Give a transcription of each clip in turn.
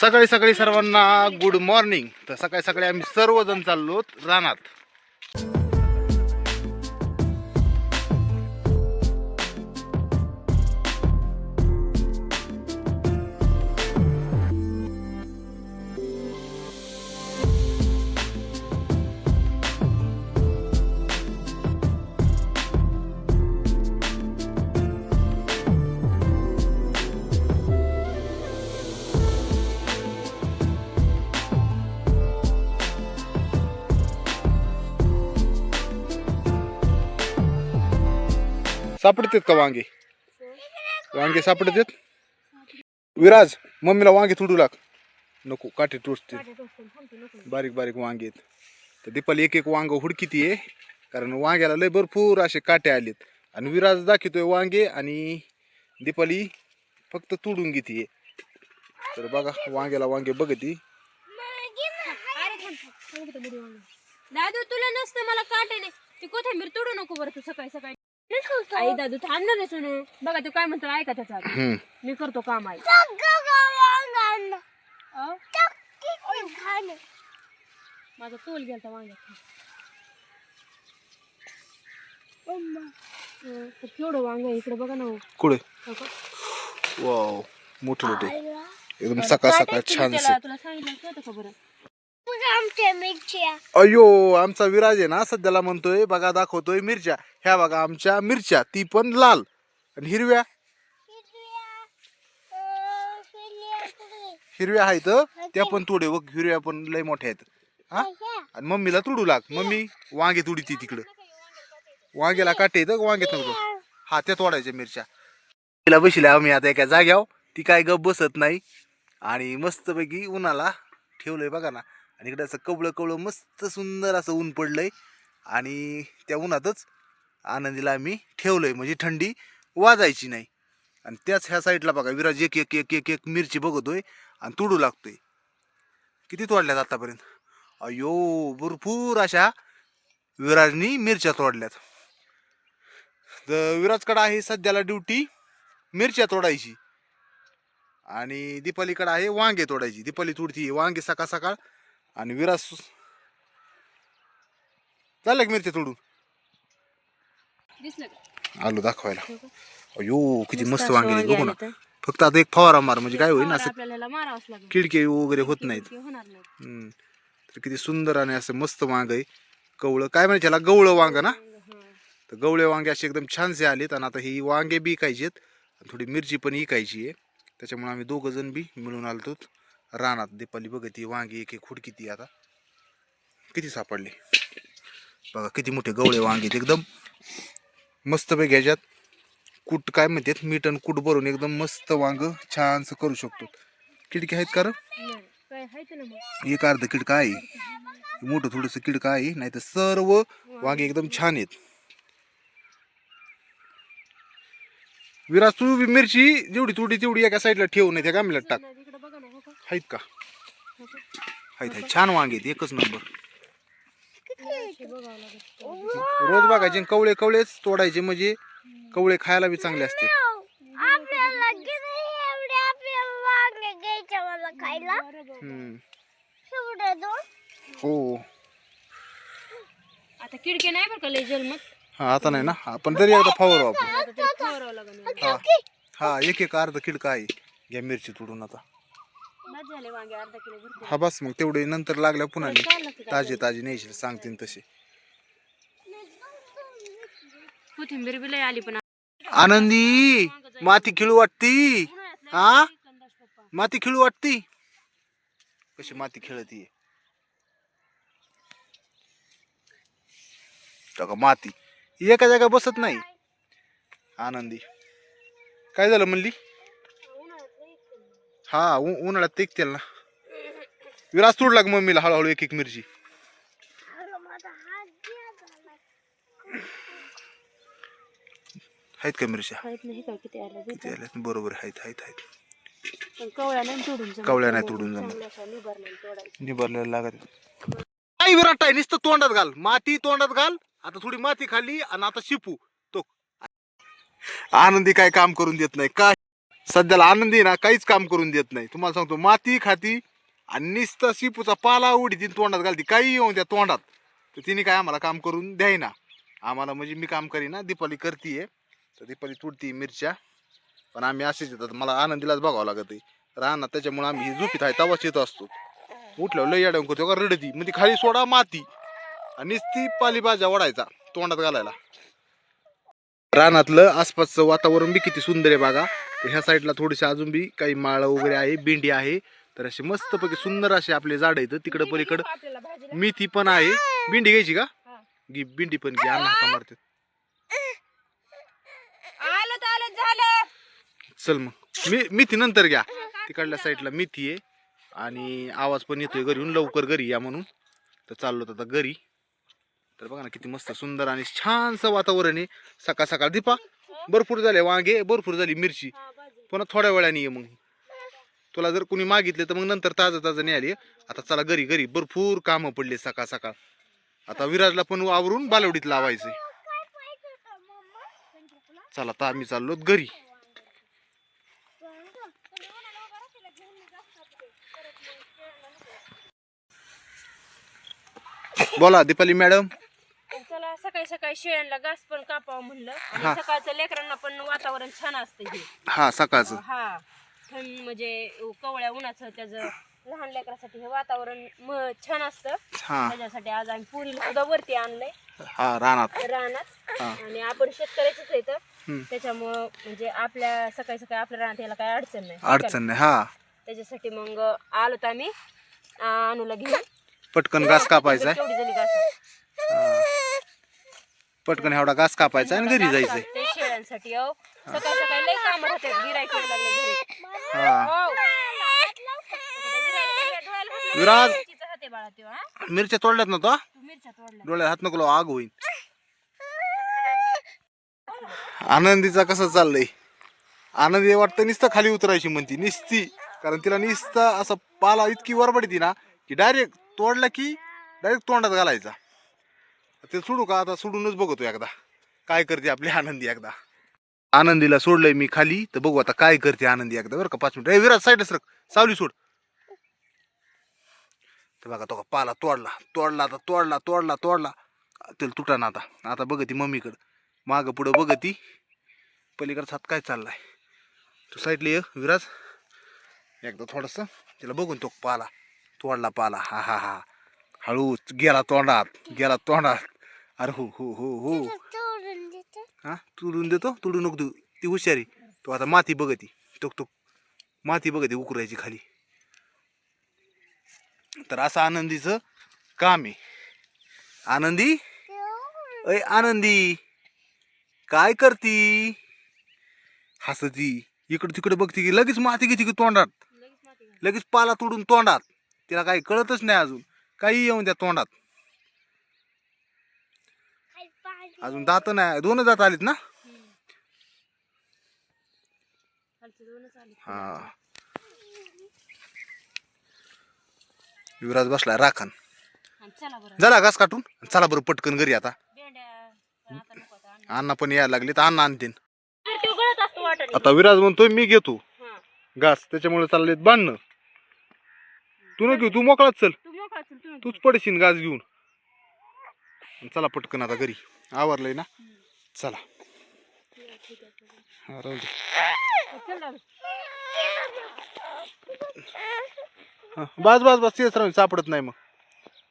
सकाळी सकाळी सर्वांना गुड मॉर्निंग तर सकाळी सकाळी आम्ही सर्वजण चाललो रानात. सापडतात का वांगे? वांगे सापडतात? विराज मम्मीला वांगे तुडू लाग. नको काठी तुडते बारीक बारीक वांगे आहेत. तर दीपाली एक एक वांग हुडकीती आहे कारण वांग्याला लय भरपूर असे काटे आलेत. आणि विराज दाखवतोय वांगे आणि दीपाली फक्त तुडून घेते तर बघा वांग्याला वांगे बघती दादू तुला नसतं मला काटाने ते कोथिंबीर तुडू नको बरं तू सकाळी सकाळी. आई दादू थांबणार आहे सुनू? बघा तू काय म्हणतो ऐका त्याचा. हम्म. मी करतो काम आई. अं? माझा तोल गेलता वांग्यात. अं, तर केवढं वांग आहे इकडे बघा ना हो. कुठे? हो का? वाव मोठे मोठे. एकदम सकाळ सकाळ छान त्याला तुला सांगितलं होतं का बरं? अयो आमचा विराज आहे ना सध्याला म्हणतोय बघा दाखवतोय मिरच्या. ह्या बघा आमच्या मिरच्या ती पण लाल. आणि हिरव्या? हिरव्या आहेत. त्या पण तोडे बघ हिरव्या पण लय मोठ्या आहेत. हा? आणि मम्मीला तुडू लाग. मम्मी वांगे तुडी ती तिकडं. वांग्याला काटे येतं वांगे तुडू हा त्या तोडायच्या मिरच्या. तिला बसल्या आम्ही आता एका जाग्यावर. ती काय गप बसत नाही. आणि मस्तपैकी उन्हाला ठेवलंय बघा ना. आणि इकडे असं कवळं कवळं मस्त सुंदर असं ऊन पडलं आहे आणि त्या उन्हातच आनंदीला आम्ही ठेवलं आहे म्हणजे थंडी वाजायची नाही. आणि त्याच ह्या साईडला बघा विराज एक एक एक एक एक मिरची बघतोय आणि तुडू लागतोय. किती तोडल्यात आतापर्यंत? अयो भरपूर अशा विराजनी मिरच्या तोडल्यात. तर विराजकडं आहे सध्याला ड्युटी मिरच्या तोडायची. आणि दीपालीकडं आहे वांगे तोडायची. दीपाली तोडती वांगे सकाळ सकाळ आणि विराज सु- चालल्या का मिरच्या तोडून? दिसलं का? आलो दाखवायला. अयो किती मस्त वांगे बघू ना. फक्त आता एक फवारा मार म्हणजे काय होईल फवारा असं आपल्याला मारावंच लागेल. किडके वगैरे होत नाहीत. ते होणार नाही हम्म. तर किती सुंदर आणि असं मस्त वांग आहे. कवळं काय म्हणायचं याला? गवळं वांग ना? तर गवळे वांगे असे एकदम छानसे आलेत आणि आता ही वांगे बी इकायची आहेत आणि थोडी मिरची पण इकायची आहे. त्याच्यामुळे आम्ही दोघं जण बी मिळून आलतो. रानात दीपाली बघत ही वांगी एक एक किती आता. किती सापडले. बघा किती मोठे गवळे वांगे एकदम मस्त पैकी ह्याच्यात कूट काय म्हणतात मीठ आणि कूट भरून एकदम मस्त वांग छानसं करू शकतो. किडकी आहेत का एक अर्ध किडका आहे. मोठं थोडस किडका आहे नाही तर सर्व वांगे एकदम छान आहेत. विराज तू मिरची जेवढी तुडी तेवढी एका साईडला ठेवू नाही त्या गामीला टाक? आहेत का? हो? आहेत आहेत छान वांगे आहेत एकच नंबर हे रोज बघायचे आणि कवळे कवळेच तोडायचे म्हणजे कवळे खायला बी चांगले असते. दोन. हो. आता किडके नाही बरं का लय जन्मत हा आता नाही ना. आपण तरी एकदा फवारू आपण. हा हा एक एक अर्ध किडका आहे. घ्या मिरची तोडून आता. बस झाले वांगे अर्धा किलो भरपूर. हा बस मग तेवढे नंतर लागल्या पुन्हा नी. चाललं की काय? ताजे ताजे न्यायचे सांगतील तसे कोथिंबीर बी लय आली पण आनंदी माती खिळू वाटती. हा? पप्पा माती खिळू वाटती? कशी माती खेळती? का माती? एका जागा बसत नाही. आनंदी. काय झालं म्हणली? हा उ- उन्हाळ्यात तेकतेल ना विराज तोड लाग मम्मीला हळूहळू एक एक मिरची? अगं माझा हात घ्या झाला आहेत का मिरच्या? माहीत नाही का किती आल्या किती आल्यात? बरोबर आहेत आहेत आहेत. पण कवळ्या नाही तोडून जमत. कवळ्या नाही तोडून जमत. चांगल्या अशा निभारलेल्या तोडायच्या. निभरलेलं लागत काय विराट आहे नुसतं तोंडात घाल. माती तोंडात घाल. आता थोडी माती खाल्ली आणि आता शिपू. तो आनंदी काय काम करून देत नाही. काय सध्याला आनंदी ना काहीच काम करून देत नाही. तुम्हाला सांगतो माती खाती आणि निस्ता शिपूचा पाला उडी ती तोंडात घालती. काही येऊन द्या तोंडात. तर तिने काय आम्हाला काम करून द्यायना. आम्हाला म्हणजे मी काम करीना दीपाली करतीये. तर दीपाली तुडती मिरच्या. पण आम्ही असेच येतात मला आनंदीलाच बघावं लागत आहे. राहणार त्याच्यामुळे आम्ही ही झोपीत आहे तवाच येत असतो. उठल्यावर लय अडवून करतो. का रडती. म्हणजे खाली सोडा माती. आणि ती पालीभाज्या ओढायचा तोंडात घालायला. रानातलं आसपासचं वातावरण बी किती सुंदर आहे बघा. तर ह्या साईडला थोडीशी अजून बी काही माळ वगैरे आहे भेंडी आहे. तर असे मस्तपैकी सुंदर असे आपले झाड आहेत. तिकडं पलीकडं मेथी पण आहे. भेंडी घ्यायची का. घे भेंडी पण घे. अण्णा हाका मारते. चल मग. मी मेथी नंतर घ्या. तिकडल्या साईडला मेथी आहे. आणि आवाज पण येतोय घरी. येऊन लवकर घरी या म्हणून. तर चाललो आता घरी. तर बघा ना किती मस्त सुंदर आणि छानसं वातावरण आहे. सकाळ सकाळ दीपा भरपूर झाले वांगे भरपूर झाली मिरची. पुन्हा थोड्या वेळाने ये मग. तुला जर कोणी मागितले तर मग नंतर ताजं ताजं नाही आता चला घरी घरी. भरपूर कामं पडले सकाळ सकाळ. आता विराजला पण आवरून बालवडीत लावायचंय. चला आता आम्ही चाललो घरी. बोला दीपाली मॅडम. सकाळी सकाळी शेळ्यांना घास पण कापावं म्हणलं. हा. आणि सकाळचं लेकरांना पण वातावरण छान असतं हे. हा सकाळचं. हा. थंड म्हणजे कवळ्या उन्हाचं त्याचं लहान लेकरासाठी हे वातावरण म- छान असतं. हा. त्याच्यासाठी आज आम्ही पुरीला सुद्धा वरती आणलंय. हा रानात. रानात. हा. आणि आपण शेतकऱ्याचेच आहे तर. हम्म. त्याच्यामुळं म्हणजे आपल्या सकाळी सकाळी आपल्या रानात यायला काही अडचण नाही. अडचण नाही हा. त्याच्यासाठी मग आलो तर आम्ही. आ, अनुला घेऊन. पटकन घास कापायचा आहे. घास हा. पटकन एवढा घास कापायचा आणि घरी जायचंय. शेळ्यांसाठी हो. सकाळी सकाळी लई काम राहतात गिरायक लागले घरी. हा. हो. विराज. मिरचीचा हात आहे बाळा त्यो, हा? मिरच्या तोडल्यात ना तो? तू मिरच्या तोडल्या. डोळ्यात हात नको लावू, आग होईल आनंदीचा कसं चाललंय? आनंदी वाटतं नुसतं खाली उतरायची म्हणती निसती. कारण तिला नुसतं असं पाला इतकी वरबडी ती ना की डायरेक्ट तोडला की डायरेक्ट तोंडात घालायचा. ते सोडू का? आता सोडूनच बघतो एकदा. काय करते आपली आनंदी एकदा. आनंदीला सोडलंय मी खाली तर बघू आता काय करते आनंदी एकदा बरं का पाच मिनिट. विराज साईड सर सावली सोड. तर बघा तो का पाला तोडला तोडला आता तोडला तोडला तोडला. त्याला तुटा ना आता. आता बघ ती मम्मीकडं. मागं पुढं बघ ती पलीकडचा हात काय चाललाय. तू साईडला ये विराज. एकदा थोडंसं तिला बघून तो पाला. तोडला पाला. हा हा हा. हळूच गेला तोंडात गेला तोंडात. अरे हो हो हो हो. तोडून देते. हा? तुडून देतो? तुडू नको तू ती हुशारी तो आता माती बघती. टुक टुक. माती बघती उकरायची खाली. तर असं आनंदीचं काम आहे. आनंदी? अय आनंदी. काय करती? हसती. इकडं तिकडे बघती की लगेच माती घेते की तोंडात. लगेच माती घाल. लगेच पाला तोडून तोंडात. तिला काही कळतच नाही अजून. काही येऊन द्या तोंडात खाली पाणी अजून दात नाही दोन दात आलीत ना? हा. युवराज बसलाय राखण. झाला घास काटून? चला बरं पटकन घरी आता. अण्णा पण यायला लागले तर अण्णा आणतीन आता विराज म्हणतोय मी घेतो. घास त्याच्यामुळे चाललेत बांधणं. तू न घेऊ तू मोकळाच चल. तू मोकळा चल तू तूच पडशील घास घेऊन. चला पटकन आता घरी आवरलंय ना चला हा, राहू दे. हा, बस बस बस तेच राहून सापडत नाही मग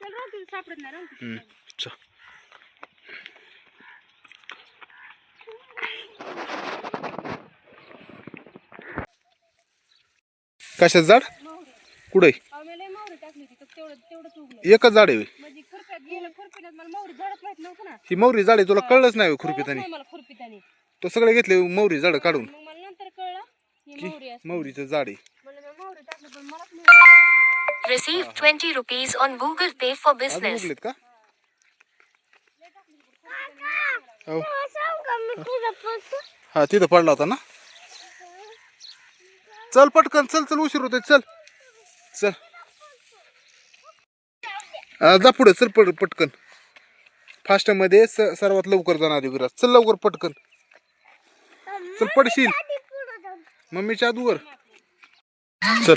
चल राहू दे, सापडत नाही राहू दे. हम्म, चल. कशाच झाड कुठे अहो, मी लय मावरी टाकली होती तर तेवढं तेवढंच उगलं एकच झाड आहे होय. म्हणजे खुरप्यात गेलं खुरपीनं मला मावरी झाडच माहीत नव्हतं ना ही मौरी झाड आहे तुला कळलंच नाही खुरपीतानी. नाही मला खुरपीतानी. तो सगळे घेतले मौरी झाड काढून. मग मला नंतर कळलं ही की मावरी असते मौरीचं झाड आहे. म्हणलं मी मावरी टाकली पण मलाच नाही माहिती. Receive 20 rupees on Google Pay for अजून business. उगलेत का? हो. पडतो हा तिथं पडला होता ना? चल पटकन चल चल उशीर होतोय चल. चल. हा, जा पुढे चल पट पटकन. फास्टमध्ये स- सर्वात लवकर जाणार विराज. चल लवकर पटकन. चल पडशील. मम्मीच्या आदूवर चल.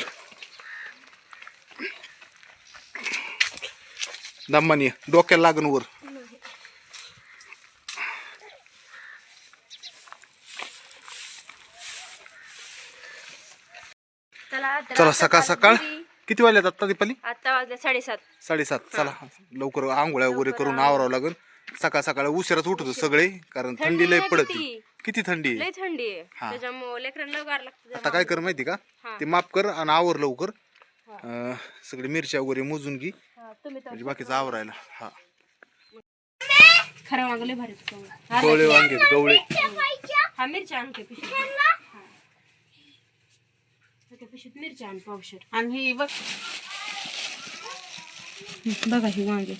दम्मानी डोक्याला लागन वर. चला सकाळ सकाळ. किती वाजल्यात आता दीपाली आता वाजले साडेसात. साडेसात. चला लवकर आंघोळ्या वगैरे करून आवरावं लागेल. सकाळ सकाळ उशिराच उठतो सगळे कारण थंडी लय पडत किती? थंडी आहे? लय थंडी आहे. हा. त्याच्यामुळे लेकरांना गार लागतं आता काय कर माहिती का. ते माफ कर आणि आवर लवकर. अं, सगळे मिरच्या वगैरे मोजून घे. हा, तुम्ही तर म्हणजे बाकीचं आवरायला. हा. खरं वागले भारी. हा, गवळे वांगे गवळे. हा मिरच्या आणते. त्या पिशवीत मिरच्या आण पावशर. आणि ही बघ. बघा ही वांगे.